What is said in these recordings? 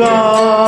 முருகா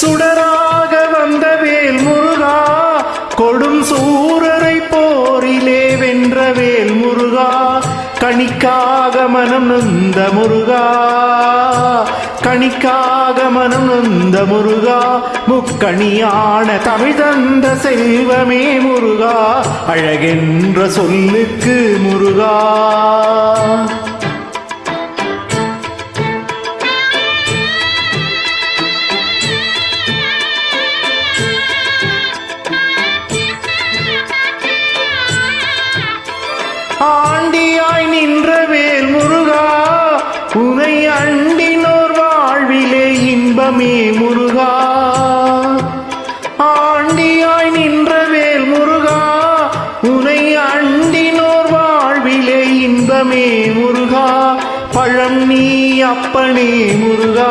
சுடராக வந்த வேல் முருகா கொடும் சூரரை போரிலே வென்ற வேல் முருகா கணிக்காக மனம் நொந்த முருகா கணிக்காக மனம் நொந்த முருகா முக்கணியான தமிழ் தந்த செல்வமே முருகா அழகென்ற சொல்லுக்கு முருகா. ஆண்டியாய் நின்ற வேல் முருகா உனை அண்டினோர் வாழ்விலே இன்பமே முருகா. ஆண்டியாய் நின்ற வேல் முருகா உனை அண்டினோர் வாழ்விலே இன்பமே முருகா. பழம் நீ அப்பனே முருகா.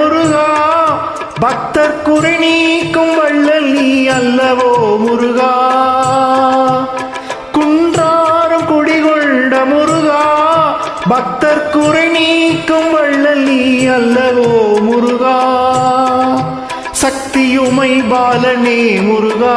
முருகா பக்தர் குறை நீக்கும் வள்ளல் நீ அல்லவோ முருகா? குன்றாரும் குடிகொண்ட முருகா பக்தர் குறை நீக்கும் வள்ளல் நீ அல்லவோ முருகா? சக்தியுமை பாலனே முருகா.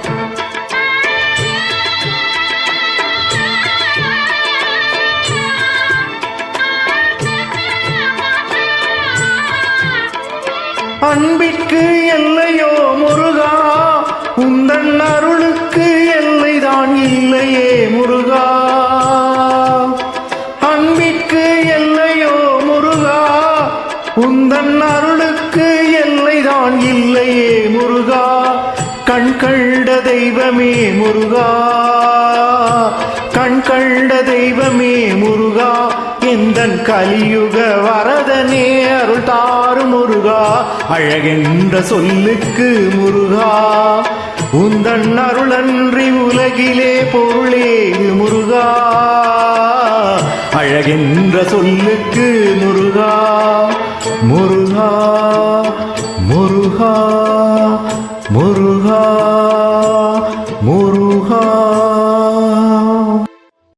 அன்பிற்கு எல்லையோ முருகா? உந்தன் அருளுக்கு எல்லைதான் இல்லையே முருகா. அன்பிற்கு எல்லையோ முருகா? உந்தன் அருளுக்கு எல்லைதான் இல்லையே முருகா. கண் கண்ட தெய்வமே முருகா. கண் கண்ட தெய்வமே முருகா. எந்தன் கலியுக வர அழகென்ற சொல்லுக்கு முருகா உந்தன் அருளன்றி உலகிலே பொருளே முருகா. அழகென்ற சொல்லுக்கு முருகா முருகா முருகா.